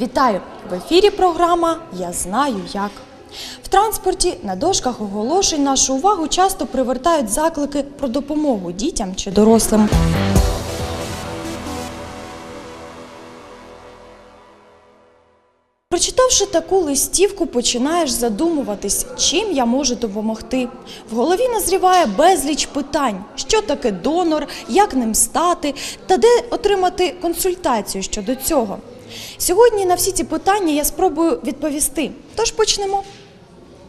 Вітаю! В ефірі програма Я знаю як. В транспорті на дошках оголошень нашу увагу часто привертають заклики про допомогу дітям чи дорослим. Прочитавши таку листівку, починаєш задумуватись, чим я можу допомогти. В голові назріває безліч питань: що таке донор, як ним стати та де отримати консультацію щодо цього. Сьогодні на всі ці питання я спробую відповісти. Тож почнемо.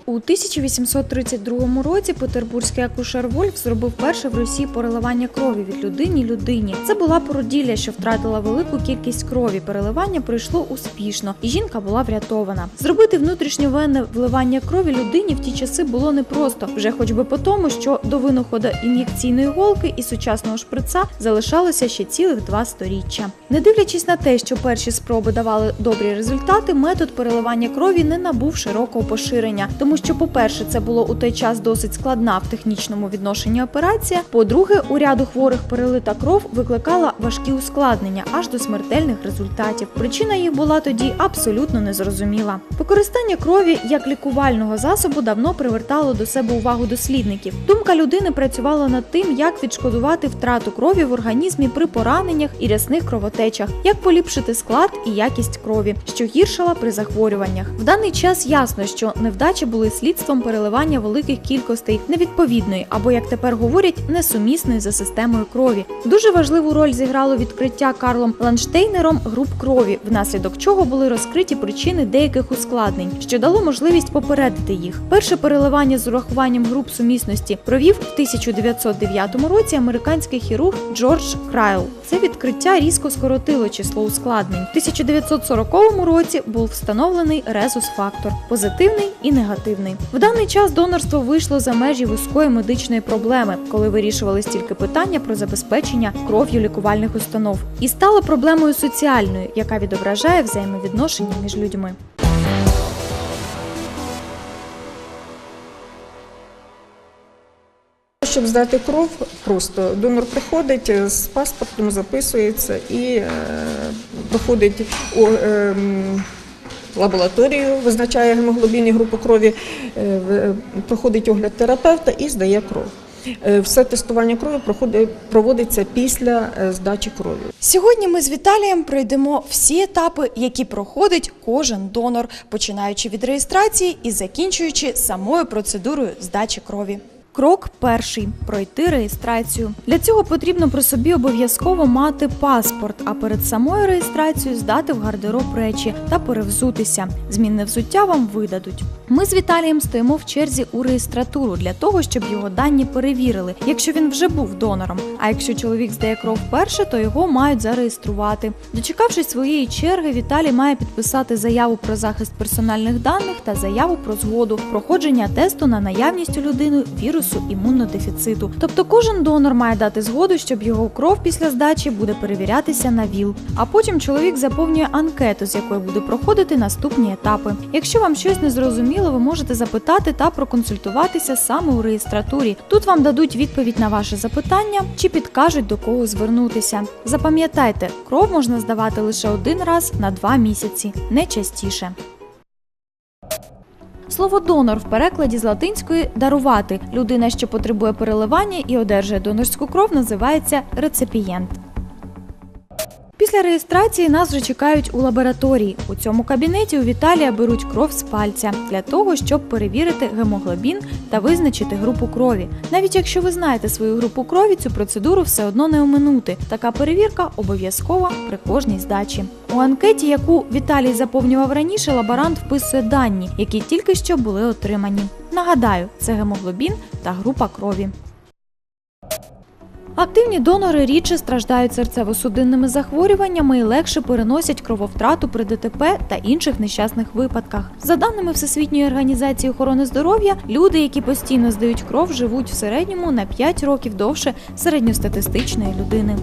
У 1832 році петербурзький акушер Вольф зробив перше в Росії переливання крові від людині людині. Це була породілля, що втратила велику кількість крові. Переливання пройшло успішно, і жінка була врятована. Зробити внутрішньовенне вливання крові людині в ті часи було непросто, вже хоч би по тому, що до винаходу ін'єкційної голки і сучасного шприца залишалося ще цілих два сторіччя. Не дивлячись на те, що перші спроби давали добрі результати, метод переливання крові не набув широкого поширення, тому що, по-перше, це було у той час досить складна в технічному відношенні операція. По-друге, у ряду хворих перелита кров викликала важкі ускладнення аж до смертельних результатів. Причина їх була тоді абсолютно незрозуміла. Використання крові як лікувального засобу давно привертало до себе увагу дослідників. Думка людини працювала над тим, як відшкодувати втрату крові в організмі при пораненнях і рясних кровотечах, як поліпшити склад і якість крові, що гіршала при захворюваннях. В даний час ясно, що невдачі були слідством переливання великих кількостей невідповідної або, як тепер говорять, несумісної за системою крові. Дуже важливу роль зіграло відкриття Карлом Ланштейнером груп крові, внаслідок чого були розкриті причини деяких ускладнень, що дало можливість попередити їх. Перше переливання з урахуванням груп сумісності провів в 1909 році американський хірург Джордж Крайл. Це відкриття різко скоротило число ускладнень. В 1940 році був встановлений резус-фактор позитивний і негативний. В даний час донорство вийшло за межі вузької медичної проблеми, коли вирішувались тільки питання про забезпечення кров'ю лікувальних установ, і стало проблемою соціальною, яка відображає взаємовідношення між людьми. Щоб здати кров, просто донор приходить е, з паспортом, записується і е, проходить у е, м, лабораторію, визначає гемоглобін і групу крові, е, в- проходить огляд терапевта і здає кров. Е, Все тестування крові проводиться після е, здачі крові. Сьогодні ми з Віталієм пройдемо всі етапи, які проходить кожен донор, починаючи від реєстрації і закінчуючи самою процедурою здачі крові. Крок перший пройти реєстрацію. Для цього потрібно при собі обов'язково мати паспорт, а перед самою реєстрацією здати в гардероб речі та перевзутися. Змінне взуття вам видадуть. Ми з Віталієм стоїмо в черзі у реєстратуру для того, щоб його дані перевірили, якщо він вже був донором. А якщо чоловік здає кров вперше, то його мають зареєструвати. Дочекавшись своєї черги, Віталій має підписати заяву про захист персональних даних та заяву про згоду проходження тесту на наявність у людини вірусу імунодефіциту. Тобто кожен донор має дати згоду, щоб його кров після здачі буде перевірятися на ВІЛ. А потім чоловік заповнює анкету, з якої буде проходити наступні етапи. Якщо вам щось не зрозуміло, ви можете запитати та проконсультуватися саме у реєстратурі. Тут вам дадуть відповідь на ваше запитання чи підкажуть до кого звернутися. Запам'ятайте, кров можна здавати лише один раз на два місяці, не частіше. Слово донор в перекладі з латинської дарувати. Людина, що потребує переливання і одержує донорську кров, називається реципієнт. Після реєстрації нас вже чекають у лабораторії. У цьому кабінеті у Віталія беруть кров з пальця для того, щоб перевірити гемоглобін та визначити групу крові. Навіть якщо ви знаєте свою групу крові, цю процедуру все одно не оминути. Така перевірка обов'язкова при кожній здачі. У анкеті, яку Віталій заповнював раніше, лаборант вписує дані, які тільки що були отримані. Нагадаю, це гемоглобін та група крові. Активні донори рідше страждають серцево-судинними захворюваннями і легше переносять крововтрату при ДТП та інших нещасних випадках. За даними Всесвітньої організації охорони здоров'я, люди, які постійно здають кров, живуть в середньому на 5 років довше середньостатистичної людини.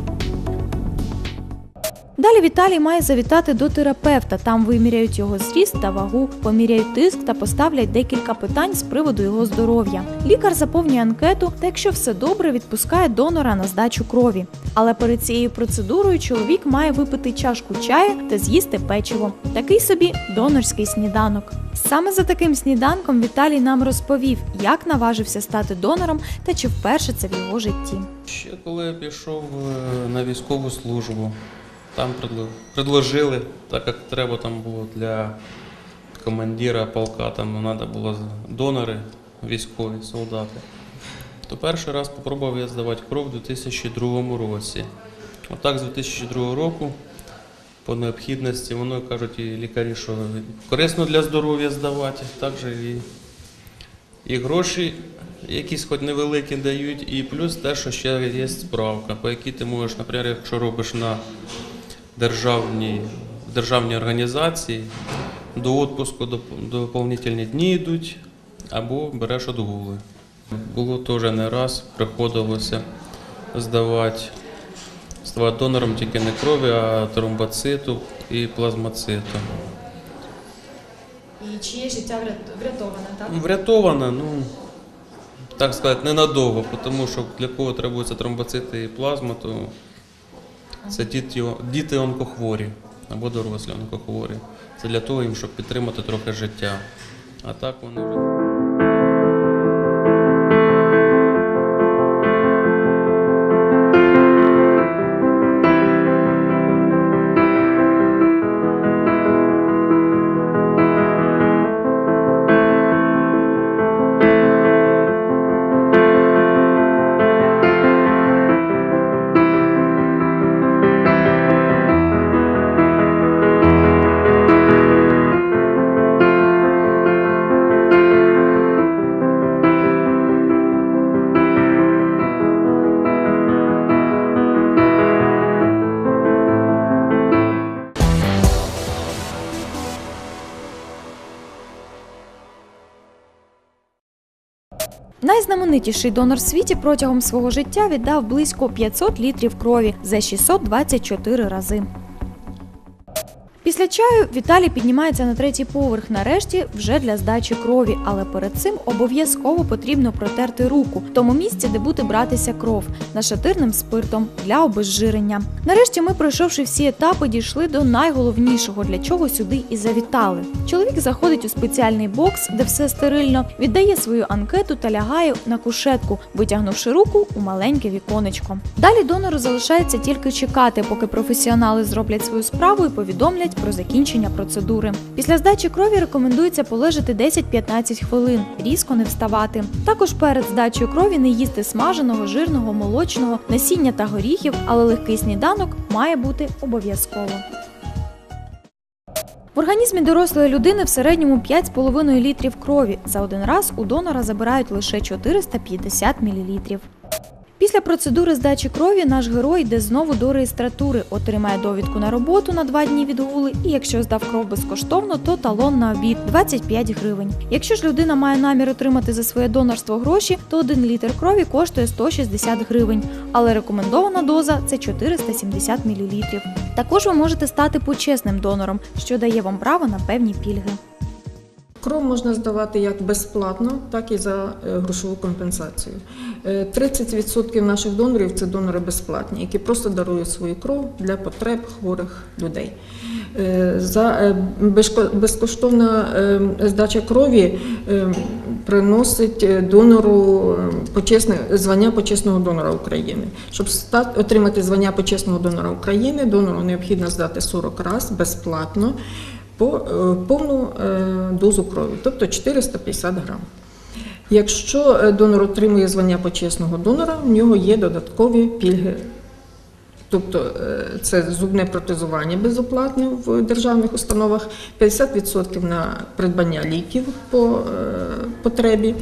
Далі Віталій має завітати до терапевта. Там виміряють його зріст та вагу, поміряють тиск та поставлять декілька питань з приводу його здоров'я. Лікар заповнює анкету та, якщо все добре, відпускає донора на здачу крові. Але перед цією процедурою чоловік має випити чашку чаю та з'їсти печиво. Такий собі донорський сніданок. Саме за таким сніданком Віталій нам розповів, як наважився стати донором та чи вперше це в його житті. Ще коли я пішов е, на військову службу, там предложили, так як треба там було для командира полка, там треба було донори, військові солдати. То перший раз спробував я здавати кров у 2002 році. Отак з 2002 року по необхідності, воно кажуть і лікарі, що корисно для здоров'я здавати, також і і гроші якісь хоч невеликі дають, і плюс те, що ще є справка, по якій ти можеш, наприклад, якщо робиш на державній, державній організації, до відпуску доп- доповнительні дні йдуть, або береш відгули. Було теж не раз, приходилося здавати, ставати донором тільки не крові, а тромбоциту і плазмоциту. І чиє життя врятоване, так? Врятована, ну так сказати, ненадовго, тому що для кого требуються тромбоцити і плазма, то це діти, діти онкохворі або дорослі онкохворі. Це для того їм, щоб підтримати трохи життя. А так вони Найзнаменитіший донор в світі протягом свого життя віддав близько 500 літрів крові за 624 рази. Після чаю Віталій піднімається на третій поверх, нарешті вже для здачі крові, але перед цим обов'язково потрібно протерти руку в тому місці, де буде братися кров, нашатирним спиртом для обезжирення. Нарешті ми, пройшовши всі етапи, дійшли до найголовнішого, для чого сюди і завітали. Чоловік заходить у спеціальний бокс, де все стерильно, віддає свою анкету та лягає на кушетку, витягнувши руку у маленьке віконечко. Далі донору залишається тільки чекати, поки професіонали зроблять свою справу і повідомлять про закінчення процедури. Після здачі крові рекомендується полежати 10-15 хвилин, різко не вставати. Також перед здачею крові не їсти смаженого, жирного, молочного, насіння та горіхів, але легкий сніданок має бути обов'язково. В організмі дорослої людини в середньому 5,5 літрів крові. За один раз у донора забирають лише 450 мл. Після процедури здачі крові наш герой йде знову до реєстратури, отримає довідку на роботу на два дні відгули, і якщо здав кров безкоштовно, то талон на обід 25 гривень. Якщо ж людина має намір отримати за своє донорство гроші, то один літр крові коштує 160 гривень, але рекомендована доза це 470 мл. Також ви можете стати почесним донором, що дає вам право на певні пільги. Кров можна здавати як безплатно, так і за е, грошову компенсацію. Е, 30% наших донорів це донори безплатні, які просто дарують свою кров для потреб хворих людей. Е, За е, безкоштовна е, здача крові е, приносить е, донору е, почесне звання почесного донора України. Щоб отримати звання почесного донора України, донору необхідно здати 40 разів безплатно по е, повну е, дозу крові, тобто 450 грам. Якщо е, донор отримує звання почесного донора, в нього є додаткові пільги. Тобто е, це зубне протезування безоплатне в державних установах, 50% на придбання ліків по е, потребі,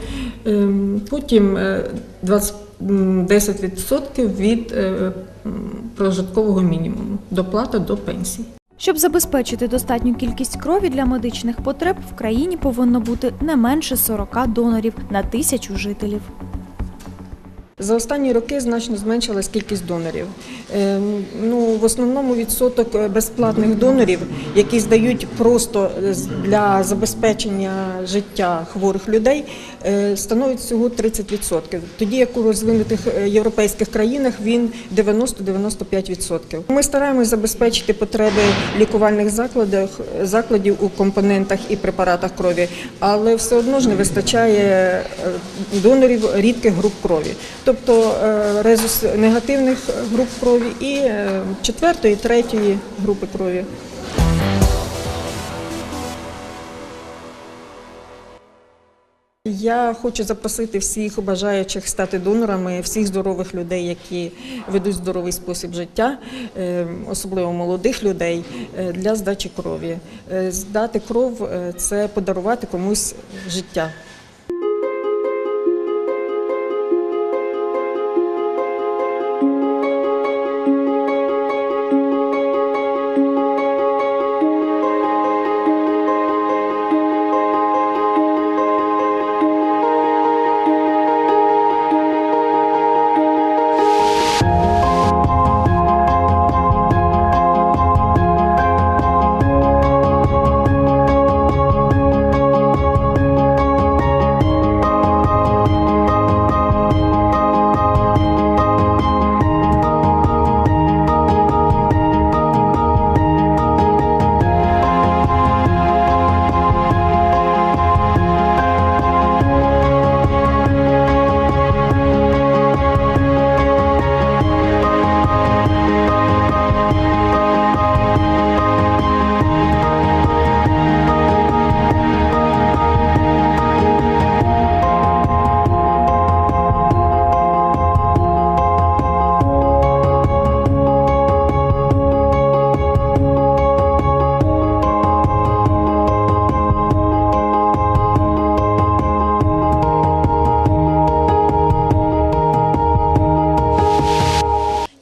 ем, потім е, 20 м, 10% від прожиткового мінімуму, доплата до пенсії. Щоб забезпечити достатню кількість крові для медичних потреб, в країні повинно бути не менше 40 донорів на тисячу жителів. За останні роки значно зменшилась кількість донорів. Е, Ну, в основному відсоток е, безплатних донорів, які здають просто з- для забезпечення життя хворих людей, е, становить всього 30%. Тоді як у розвинутих е, європейських країнах він 90-95%. Ми стараємось забезпечити потреби лікувальних закладах, закладів у компонентах і препаратах крові, але все одно ж не вистачає е, донорів рідких груп крові, тобто е, резус негативних груп крові і е, четвертої, третьої групи крові. Я хочу запросити всіх бажаючих стати донорами, всіх здорових людей, які ведуть здоровий спосіб життя, е, особливо молодих людей, для здачі крові. Здати кров це подарувати комусь життя.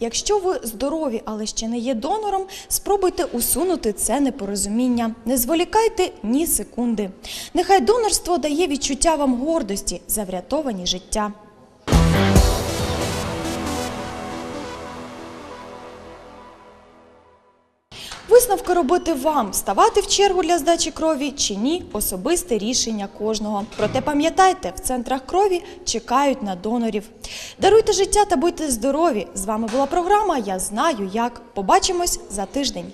Якщо ви здорові, але ще не є донором, спробуйте усунути це непорозуміння. Не зволікайте ні секунди. Нехай донорство дає відчуття вам гордості за врятовані життя. Висновки робити вам, ставати в чергу для здачі крові чи ні особисте рішення кожного. Проте пам'ятайте, в центрах крові чекають на донорів. Даруйте життя та будьте здорові. З вами була програма Я знаю як. Побачимось за тиждень.